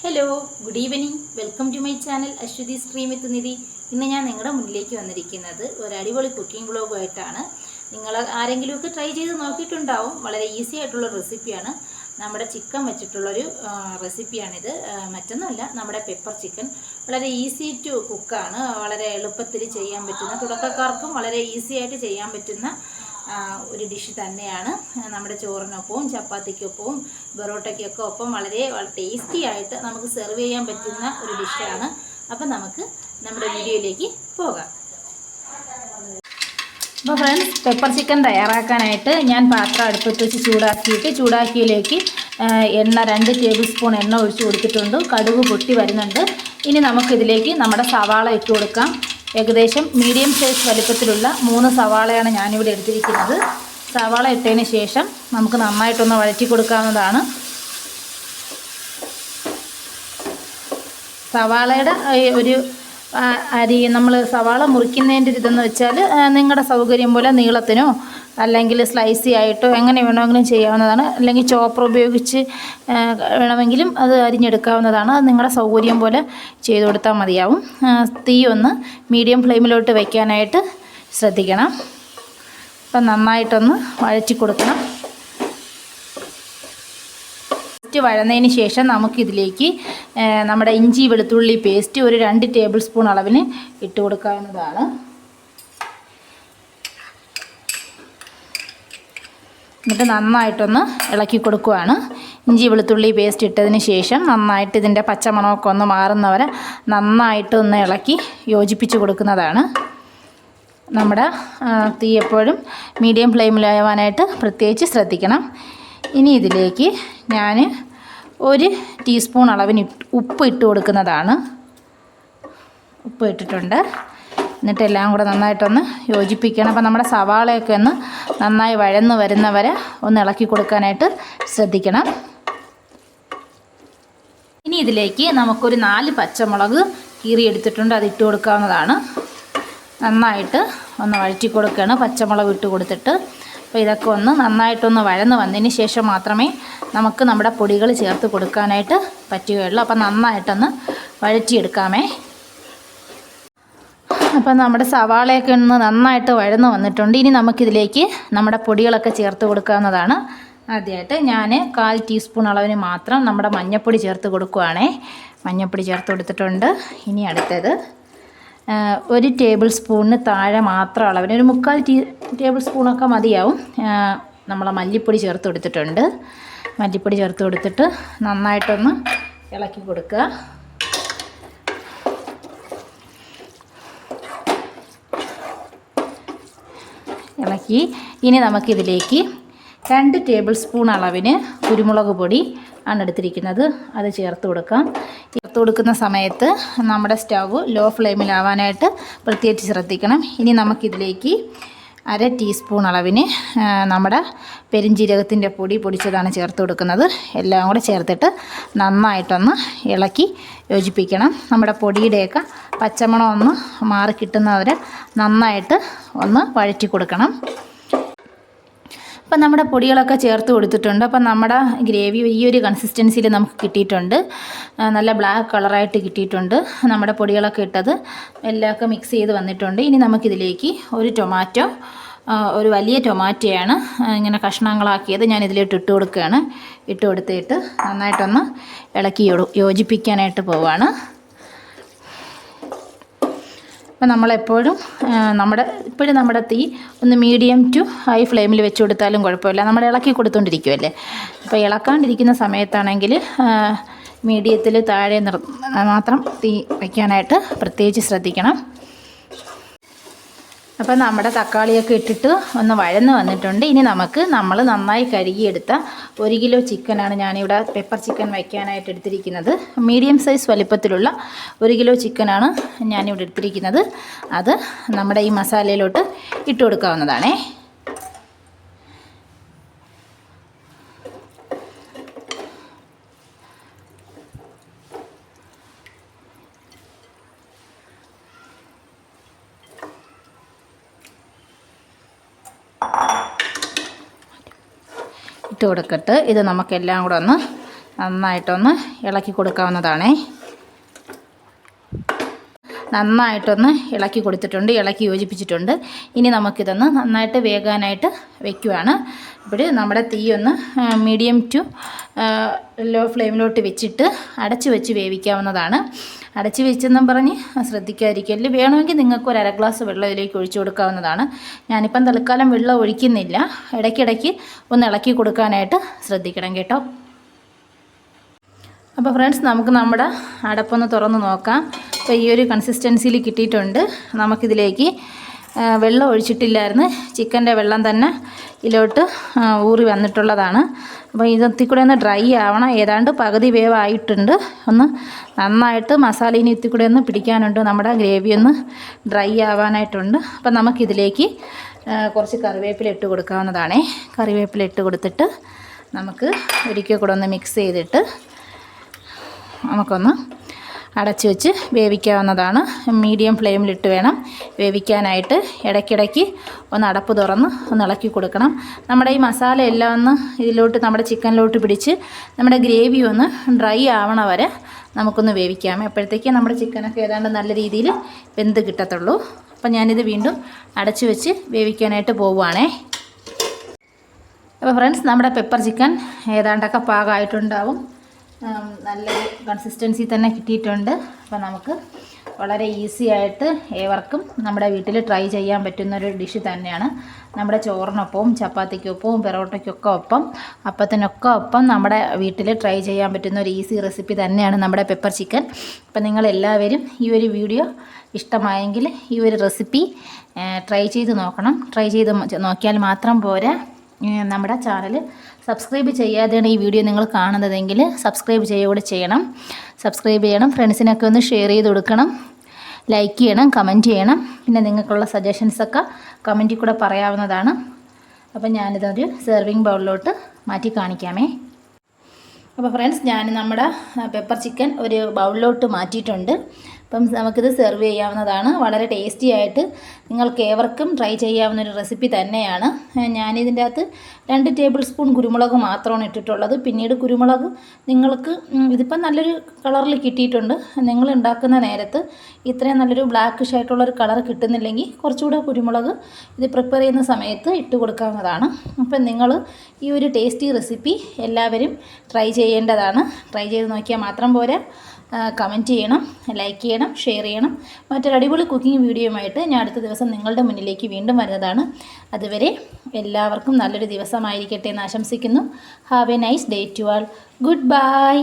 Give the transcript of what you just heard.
Hello good evening welcome to my channel Aswathy stream with Nidhi ഇന്ന് ഞാൻ നിങ്ങളുടെ മുന്നിലേക്ക് വന്നിരിക്കുന്നത് ഒരു അടിപൊളി കുക്കിംഗ് ബ്ലോഗുമായിട്ടാണ് നിങ്ങൾ ആരെങ്കിലുമൊക്കെ ട്രൈ ചെയ്ത് നോക്കിയിട്ടുണ്ടാവും. വളരെ ഈസി ആയിട്ടുള്ള റെസിപ്പിയാണ് നമ്മുടെ ചിക്കൻ വെച്ചിട്ടുള്ളൊരു റെസിപ്പിയാണിത് മറ്റൊന്നുമല്ല നമ്മുടെ പെപ്പർ ചിക്കൻ വളരെ ഈസി ടു കുക്കാണ് വളരെ എളുപ്പത്തിൽ ചെയ്യാൻ പറ്റുന്ന തുടക്കക്കാർക്കും വളരെ ഈസി ആയിട്ട് ചെയ്യാൻ പറ്റുന്ന ഒരു ഡിഷ് തന്നെയാണ്. നമ്മുടെ ചോറിനൊപ്പവും ചപ്പാത്തിക്കൊപ്പവും ബൊറോട്ടയ്ക്കൊക്കെ ഒപ്പം വളരെ ടേസ്റ്റി ആയിട്ട് നമുക്ക് സെർവ് ചെയ്യാൻ പറ്റുന്ന ഒരു ഡിഷാണ്. അപ്പം നമുക്ക് നമ്മുടെ വീഡിയോയിലേക്ക് പോകാം. അപ്പോൾ ഫ്രണ്ട്സ് പെപ്പർ ചിക്കൻ തയ്യാറാക്കാനായിട്ട് ഞാൻ പാത്രം അടുപ്പത്ത് വെച്ച് ചൂടാക്കിയിട്ട് ചൂടാക്കിയിലേക്ക് എണ്ണ രണ്ട് ടേബിൾ സ്പൂൺ എണ്ണ ഒഴിച്ച് കൊടുത്തിട്ടുണ്ട്. കടുക് പൊട്ടി വരുന്നുണ്ട്. ഇനി നമുക്കിതിലേക്ക് നമ്മുടെ സവാള ഇട്ട് കൊടുക്കാം. ഏകദേശം മീഡിയം സൈസ് വലിപ്പത്തിലുള്ള മൂന്ന് സവാളയാണ് ഞാനിവിടെ എടുത്തിരിക്കുന്നത്. സവാള ഇട്ടതിന് ശേഷം നമുക്ക് നന്നായിട്ടൊന്ന് വഴറ്റി കൊടുക്കാവുന്നതാണ്. സവാളയുടെ ഒരു അരി നമ്മൾ സവാള മുറിക്കുന്നതിന്റെ ഇതെന്ന് വെച്ചാൽ നിങ്ങളുടെ സൗകര്യം പോലെ നീളത്തിനോ അല്ലെങ്കിൽ സ്ലൈസി ആയിട്ടോ എങ്ങനെ വേണമെങ്കിലും ചെയ്യാവുന്നതാണ്. അല്ലെങ്കിൽ ചോപ്പർ ഉപയോഗിച്ച് വേണമെങ്കിലും അത് അരിഞ്ഞെടുക്കാവുന്നതാണ്. അത് നിങ്ങളുടെ സൗകര്യം പോലെ ചെയ്ത് കൊടുത്താൽ മതിയാവും. തീ ഒന്ന് മീഡിയം ഫ്ലെയിമിലോട്ട് വയ്ക്കാനായിട്ട് ശ്രദ്ധിക്കണം. അപ്പം നന്നായിട്ടൊന്ന് വഴറ്റി കൊടുക്കണം. പേസ്റ്റ് വഴന്നതിന് ശേഷം നമുക്കിതിലേക്ക് നമ്മുടെ ഇഞ്ചി വെളുത്തുള്ളി പേസ്റ്റ് ഒരു രണ്ട് ടേബിൾ സ്പൂൺ അളവിന് ഇട്ട് കൊടുക്കാവുന്നതാണ്. എന്നിട്ട് നന്നായിട്ടൊന്ന് ഇളക്കി കൊടുക്കുവാണ്. ഇഞ്ചി വെളുത്തുള്ളി പേസ്റ്റ് ഇട്ടതിന് ശേഷം നന്നായിട്ട് ഇതിന്റെ പച്ചമണമൊക്കെ ഒന്ന് മാറുന്നവരെ നന്നായിട്ട് ഒന്ന് ഇളക്കി യോജിപ്പിച്ച് കൊടുക്കുന്നതാണ്. നമ്മുടെ തീ എപ്പോഴും മീഡിയം ഫ്ലെയിമിലാവാനായിട്ട് പ്രത്യേകിച്ച് ശ്രദ്ധിക്കണം. ഇനി ഇതിലേക്ക് ഞാൻ ഒരു ടീസ്പൂൺ അളവിന് ഉപ്പ് ഇട്ട് കൊടുക്കുന്നതാണ്. ഉപ്പ് ഇട്ടിട്ടുണ്ട്. എന്നിട്ട് എല്ലാം കൂടെ നന്നായിട്ടൊന്ന് യോജിപ്പിക്കണം. അപ്പോൾ നമ്മുടെ സവാളയൊക്കെ ഒന്ന് നന്നായി വഴന്ന് വരുന്നവരെ ഒന്ന് ഇളക്കി കൊടുക്കാനായിട്ട് ശ്രദ്ധിക്കണം. ഇനി ഇതിലേക്ക് നമുക്കൊരു നാല് പച്ചമുളക് കീറി എടുത്തിട്ടുണ്ട് അത് ഇട്ട് കൊടുക്കാവുന്നതാണ്. നന്നായിട്ട് ഒന്ന് വഴറ്റി കൊടുക്കുകയാണ് പച്ചമുളക് ഇട്ട് കൊടുത്തിട്ട് അപ്പോൾ ഇതൊക്കെ ഒന്ന് നന്നായിട്ടൊന്ന് വഴന്ന് വന്നതിന് ശേഷം മാത്രമേ നമുക്ക് നമ്മുടെ പൊടികൾ ചേർത്ത് കൊടുക്കാനായിട്ട് പറ്റുകയുള്ളൂ. അപ്പോൾ നന്നായിട്ടൊന്ന് വഴറ്റിയെടുക്കാമേ. അപ്പം നമ്മുടെ സവാളയൊക്കെ ഒന്ന് നന്നായിട്ട് വഴന്ന് വന്നിട്ടുണ്ട്. ഇനി നമുക്കിതിലേക്ക് നമ്മുടെ പൊടികളൊക്കെ ചേർത്ത് കൊടുക്കാവുന്നതാണ്. ആദ്യമായിട്ട് ഞാൻ കാൽ ടീസ്പൂൺ അളവിന് മാത്രം നമ്മുടെ മഞ്ഞൾപ്പൊടി ചേർത്ത് കൊടുക്കുവാണേ. മഞ്ഞൾപ്പൊടി ചേർത്ത് കൊടുത്തിട്ടുണ്ട്. ഇനി അടുത്തത് ഒരു ടേബിൾ സ്പൂണിന് താഴെ മാത്രം അളവിന് ഒരു മുക്കാൽ ടീ ടേബിൾ സ്പൂണൊക്കെ മതിയാവും. ആ, നമ്മളെ മല്ലിപ്പൊടി ചേർത്ത് കൊടുത്തിട്ടുണ്ട്. മല്ലിപ്പൊടി ചേർത്ത് കൊടുത്തിട്ട് നന്നായിട്ടൊന്ന് ഇളക്കി കൊടുക്കുക. ഇളക്കി. ഇനി നമുക്കിതിലേക്ക് രണ്ട് ടേബിൾ സ്പൂൺ അളവിന് കുരുമുളക് പൊടി ആണ് എടുത്തിരിക്കുന്നത്. അത് ചേർത്ത് കൊടുക്കാം. ചേർത്ത് കൊടുക്കുന്ന സമയത്ത് നമ്മുടെ സ്റ്റവ് ലോ ഫ്ലെയിമിലാവാനായിട്ട് പ്രത്യേകിച്ച് ശ്രദ്ധിക്കണം. ഇനി നമുക്കിതിലേക്ക് അര ടീസ്പൂൺ അളവിന് നമ്മുടെ പെരിഞ്ജീരകത്തിന്റെ പൊടി പൊടിച്ചതാണ് ചേർത്ത് കൊടുക്കുന്നത്. എല്ലാം കൂടെ ചേർത്തിട്ട് നന്നായിട്ടൊന്ന് ഇളക്കി യോജിപ്പിക്കണം. നമ്മുടെ പൊടിയുടെയൊക്കെ പച്ചമണം ഒന്ന് മാറി കിട്ടുന്നവരെ നന്നായിട്ട് ഒന്ന് വഴറ്റി കൊടുക്കണം. അപ്പം നമ്മുടെ പൊടികളൊക്കെ ചേർത്ത് കൊടുത്തിട്ടുണ്ട്. അപ്പം നമ്മുടെ ഗ്രേവി ഈ ഒരു കൺസിസ്റ്റൻസിയിൽ നമുക്ക് കിട്ടിയിട്ടുണ്ട്. നല്ല ബ്ലാക്ക് കളറായിട്ട് കിട്ടിയിട്ടുണ്ട് നമ്മുടെ പൊടികളൊക്കെ ഇട്ടത്. എല്ലാമൊക്കെ മിക്സ് ചെയ്ത് വന്നിട്ടുണ്ട്. ഇനി നമുക്കിതിലേക്ക് ഒരു ടൊമാറ്റോ ഒരു വലിയ ടൊമാറ്റോയാണ് ഇങ്ങനെ കഷ്ണങ്ങളാക്കിയത് ഞാൻ ഇതിലോട്ട് ഇട്ട് കൊടുക്കുകയാണ്. ഇട്ട് കൊടുത്തിട്ട് നന്നായിട്ടൊന്ന് ഇളക്കി യോജിപ്പിക്കാനായിട്ട് പോവാണ്. അപ്പം നമ്മളെപ്പോഴും നമ്മുടെ ഇപ്പോഴും നമ്മുടെ തീ ഒന്ന് മീഡിയം ടു ഹൈ ഫ്ലെയിമിൽ വെച്ച് കൊടുത്താലും കുഴപ്പമില്ല. നമ്മൾ ഇളക്കി കൊടുത്തുകൊണ്ടിരിക്കുമല്ലേ അപ്പോൾ ഇളക്കാണ്ടിരിക്കുന്ന സമയത്താണെങ്കിൽ മീഡിയത്തിൽ താഴെ നിർ മാത്രം തീ വയ്ക്കാനായിട്ട് പ്രത്യേകിച്ച് ശ്രദ്ധിക്കണം. അപ്പോൾ നമ്മുടെ തക്കാളിയൊക്കെ ഇട്ടിട്ട് ഒന്ന് വഴന്ന് വന്നിട്ടുണ്ട്. ഇനി നമുക്ക് നമ്മൾ നന്നായി കഴുകിയെടുത്ത ഒരു കിലോ ചിക്കനാണ് ഞാനിവിടെ പെപ്പർ ചിക്കൻ വയ്ക്കാനായിട്ട് എടുത്തിരിക്കുന്നത്. മീഡിയം സൈസ് വലിപ്പത്തിലുള്ള ഒരു കിലോ ചിക്കനാണ് ഞാനിവിടെ എടുത്തിരിക്കുന്നത്. അത് നമ്മുടെ ഈ മസാലയിലോട്ട് ഇട്ട് കൊടുക്കാവുന്നതാണേ. ഇട്ട് കൊടുക്കട്ട് ഇത് നമുക്കെല്ലാം കൂടെ ഒന്ന് നന്നായിട്ടൊന്ന് ഇളക്കി കൊടുക്കാവുന്നതാണേ. നന്നായിട്ടൊന്ന് ഇളക്കി കൊടുത്തിട്ടുണ്ട് ഇളക്കി യോജിപ്പിച്ചിട്ടുണ്ട്. ഇനി നമുക്കിതൊന്ന് നന്നായിട്ട് വേകാനായിട്ട് വെക്കുവാണ്. ഇപ്പോൾ നമ്മുടെ തീ ഒന്ന് മീഡിയം ടു ലോ ഫ്ലെയിമിലോട്ട് വെച്ചിട്ട് അടച്ച് വെച്ച് വേവിക്കാവുന്നതാണ്. അടച്ച് വെച്ചെന്നും പറഞ്ഞ് ശ്രദ്ധിക്കാതിരിക്കൽ വേണമെങ്കിൽ നിങ്ങൾക്ക് ഒരു അര ഗ്ലാസ് വെള്ളം ഇതിലേക്ക് ഒഴിച്ചു കൊടുക്കാവുന്നതാണ്. ഞാനിപ്പം തൽക്കാലം വെള്ളം ഒഴിക്കുന്നില്ല. ഇടയ്ക്കിടയ്ക്ക് ഒന്ന് ഇളക്കി കൊടുക്കാനായിട്ട് ശ്രദ്ധിക്കണം കേട്ടോ. അപ്പോൾ ഫ്രണ്ട്സ് നമുക്ക് നമ്മുടെ അടപ്പൊന്ന് തുറന്ന് നോക്കാം. അപ്പോൾ ഈ ഒരു കൺസിസ്റ്റൻസിയിൽ കിട്ടിയിട്ടുണ്ട്. നമുക്കിതിലേക്ക് വെള്ളം ഒഴിച്ചിട്ടില്ലായിരുന്നു. ചിക്കന്റെ വെള്ളം തന്നെ ഇതിലോട്ട് ഊറി വന്നിട്ടുള്ളതാണ്. അപ്പോൾ ഇതെത്തി കൂടെ ഒന്ന് ഡ്രൈ ആവണം. ഏതാണ്ട് പകുതി വേവായിട്ടുണ്ട്. ഒന്ന് നന്നായിട്ട് മസാല ഇനി ഇത്തി കൂടെ ഒന്ന് പിടിക്കാനുണ്ട്. നമ്മുടെ ഗ്രേവി ഒന്ന് ഡ്രൈ ആവാനായിട്ടുണ്ട്. അപ്പോൾ നമുക്കിതിലേക്ക് കുറച്ച് കറിവേപ്പില ഇട്ട് കൊടുക്കാവുന്നതാണേ. കറിവേപ്പില ഇട്ട് കൊടുത്തിട്ട് നമുക്ക് ഒരിക്കൽ കൂടെ ഒന്ന് മിക്സ് ചെയ്തിട്ട് നമുക്കൊന്ന് അടച്ചു വെച്ച് വേവിക്കാവുന്നതാണ്. മീഡിയം ഫ്ലെയിമിലിട്ട് വേണം വേവിക്കാനായിട്ട്. ഇടയ്ക്കിടയ്ക്ക് ഒന്ന് അടപ്പ് തുറന്ന് ഒന്ന് ഇളക്കി കൊടുക്കണം. നമ്മുടെ ഈ മസാല എല്ലാം ഒന്ന് ഇതിലോട്ട് നമ്മുടെ ചിക്കനിലോട്ട് പിടിച്ച് നമ്മുടെ ഗ്രേവി ഒന്ന് ഡ്രൈ ആവണ വരെ നമുക്കൊന്ന് വേവിക്കാം. അപ്പോഴത്തേക്ക് നമ്മുടെ ചിക്കനൊക്കെ ഏതാണ്ട് നല്ല രീതിയിൽ വെന്ത് കിട്ടത്തുള്ളൂ. അപ്പം ഞാനിത് വീണ്ടും അടച്ചു വെച്ച് വേവിക്കാനായിട്ട് പോവുകയാണേ. അപ്പോൾ ഫ്രണ്ട്സ് നമ്മുടെ പെപ്പർ ചിക്കൻ ഏതാണ്ടൊക്കെ പാകമായിട്ടുണ്ടാവും. നല്ലൊരു കൺസിസ്റ്റൻസി തന്നെ കിട്ടിയിട്ടുണ്ട്. അപ്പോൾ നമുക്ക് വളരെ ഈസി ആയിട്ട് ഏവർക്കും നമ്മുടെ വീട്ടിൽ ട്രൈ ചെയ്യാൻ പറ്റുന്നൊരു ഡിഷ് തന്നെയാണ്. നമ്മുടെ ചോറിനൊപ്പവും ചപ്പാത്തിക്കൊപ്പവും പെറോട്ടയ്ക്കൊക്കെ ഒപ്പം അപ്പത്തിനൊക്കെ ഒപ്പം നമ്മുടെ വീട്ടിൽ ട്രൈ ചെയ്യാൻ പറ്റുന്ന ഒരു ഈസി റെസിപ്പി തന്നെയാണ് നമ്മുടെ പെപ്പർ ചിക്കൻ അപ്പം നിങ്ങളെല്ലാവരും ഈ ഒരു വീഡിയോ ഇഷ്ടമായെങ്കിൽ ഈ ഒരു റെസിപ്പി ട്രൈ ചെയ്ത് നോക്കണം. ട്രൈ ചെയ്ത് നോക്കിയാൽ മാത്രം പോരാ. നമ്മുടെ ചാനൽ സബ്സ്ക്രൈബ് ചെയ്യാതെയാണ് ഈ വീഡിയോ നിങ്ങൾ കാണുന്നതെങ്കിൽ സബ്സ്ക്രൈബ് ചെയ്യുകൂടെ ചെയ്യണം. സബ്സ്ക്രൈബ് ചെയ്യണം ഫ്രണ്ട്സിനൊക്കെ ഒന്ന് ഷെയർ ചെയ്ത് കൊടുക്കണം. ലൈക്ക് ചെയ്യണം കമന്റ് ചെയ്യണം. പിന്നെ നിങ്ങൾക്കുള്ള സജഷൻസൊക്കെ കമന്റിൽ കൂടെ പറയാവുന്നതാണ്. അപ്പം ഞാനിതൊരു സെർവിങ് ബൗളിലോട്ട് മാറ്റി കാണിക്കാമേ. അപ്പോൾ ഫ്രണ്ട്സ് ഞാൻ നമ്മുടെ പെപ്പർ ചിക്കൻ ഒരു ബൗളിലോട്ട് മാറ്റിയിട്ടുണ്ട്. അപ്പം നമുക്കിത് സെർവ് ചെയ്യാവുന്നതാണ്. വളരെ ടേസ്റ്റി ആയിട്ട് നിങ്ങൾക്ക് ഏവർക്കും ട്രൈ ചെയ്യാവുന്ന ഒരു റെസിപ്പി തന്നെയാണ് ഞാനിതിന്റെ അകത്ത് രണ്ട് ടേബിൾ സ്പൂൺ കുരുമുളക് മാത്രമാണ് ഇട്ടിട്ടുള്ളത്. പിന്നീട് കുരുമുളക് നിങ്ങൾക്ക് ഇതിപ്പം നല്ലൊരു കളറിൽ കിട്ടിയിട്ടുണ്ട്. നിങ്ങൾ ഉണ്ടാക്കുന്ന നേരത്ത് ഇത്രയും നല്ലൊരു ബ്ലാക്കിഷ് ആയിട്ടുള്ളൊരു കളർ കിട്ടുന്നില്ലെങ്കിൽ കുറച്ചുകൂടെ കുരുമുളക് ഇത് പ്രിപ്പയർ ചെയ്യുന്ന സമയത്ത് ഇട്ട് കൊടുക്കാവുന്നതാണ്. അപ്പം നിങ്ങൾ ഈ ഒരു ടേസ്റ്റി റെസിപ്പി എല്ലാവരും ട്രൈ ചെയ്യേണ്ടതാണ്. ട്രൈ ചെയ്ത് നോക്കിയാൽ മാത്രം പോരാ. കമന്റ് ചെയ്യണം. ലൈക്ക് ചെയ്യണം ഷെയർ ചെയ്യണം. മറ്റൊരു അടിപൊളി കുക്കിംഗ് വീഡിയോയുമായിട്ട് ഞാൻ അടുത്ത ദിവസം നിങ്ങളുടെ മുന്നിലേക്ക് വീണ്ടും വരുന്നതാണ്. അതുവരെ എല്ലാവർക്കും നല്ലൊരു ദിവസമായിരിക്കട്ടെ എന്ന് ആശംസിക്കുന്നു. Have a nice day to all good bye